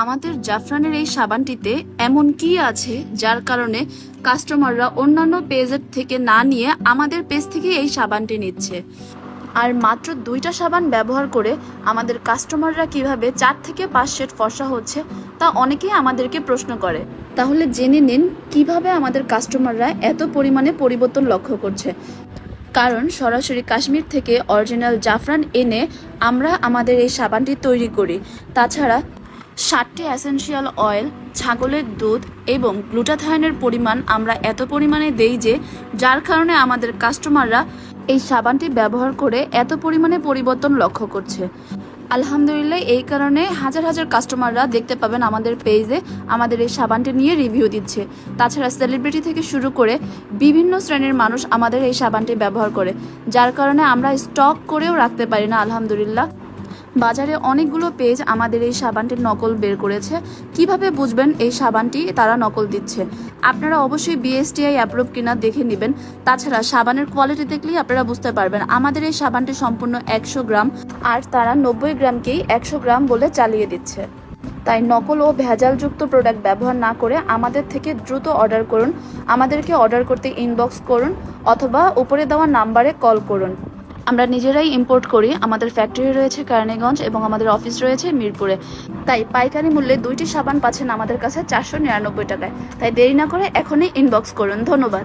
আমাদের জাফরানের এই সাবানটিতে এমন কি আছে যার কারণে কাস্টমাররা অন্যান্য পেজের থেকে না নিয়ে আমাদের পেজ থেকে এই সাবানটি নিচ্ছে। আর মাত্র দুইটা সাবান ব্যবহার করে আমাদের কাস্টমাররা কীভাবে চার থেকে পাঁচ সেট ফর্সা হচ্ছে তা অনেকেই আমাদেরকে প্রশ্ন করে। তাহলে জেনে নিন কীভাবে আমাদের কাস্টমাররা এত পরিমাণে পরিবর্তন লক্ষ্য করছে। কারণ সরাসরি কাশ্মীর থেকে অরিজিনাল জাফরান এনে আমরা আমাদের এই সাবানটি তৈরি করি। তাছাড়া ষাটটি অ্যাসেনশিয়াল অয়েল ছাগলের দুধ এবং গ্লুটাথায়নের পরিমাণ আমরা এত পরিমাণে দেই যে, যার কারণে আমাদের কাস্টমাররা এই সাবানটি ব্যবহার করে এত পরিমাণে পরিবর্তন লক্ষ্য করছে। আলহামদুলিল্লাহ, এই কারণে হাজার হাজার কাস্টমাররা দেখতে পাবেন আমাদের পেজে আমাদের এই সাবানটি নিয়ে রিভিউ দিচ্ছে। তাছাড়া সেলিব্রিটি থেকে শুরু করে বিভিন্ন শ্রেণির মানুষ আমাদের এই সাবানটি ব্যবহার করে, যার কারণে আমরা স্টক করেও রাখতে পারি না, আলহামদুলিল্লাহ। বাজারে অনেকগুলো পেজ আমাদের এই সাবানটির নকল বের করেছে। কীভাবে বুঝবেন এই সাবানটি? তারা নকল দিচ্ছে। আপনারা অবশ্যই বিএসটিআই অ্যাপ্রুভ কিনা দেখে নেবেন। তাছাড়া সাবানের কোয়ালিটি দেখলেই আপনারা বুঝতে পারবেন। আমাদের এই সাবানটি সম্পূর্ণ একশো গ্রাম, আর তারা নব্বই গ্রামকেই একশো গ্রাম বলে চালিয়ে দিচ্ছে। তাই নকল ও ভেজালযুক্ত প্রোডাক্ট ব্যবহার না করে আমাদের থেকে দ্রুত অর্ডার করুন। আমাদেরকে অর্ডার করতে ইনবক্স করুন, অথবা উপরে দেওয়া নাম্বারে কল করুন। আমরা নিজেরাই ইম্পোর্ট করি। আমাদের ফ্যাক্টরি রয়েছে কারণেগঞ্জ এবং আমাদের অফিস রয়েছে মিরপুরে। তাই পাইকারি মূল্যে দুইটি সাবান পাচ্ছেন আমাদের কাছে চারশো নিরানব্বই টাকায়। তাই দেরি না করে এখনই ইনবক্স করুন। ধন্যবাদ।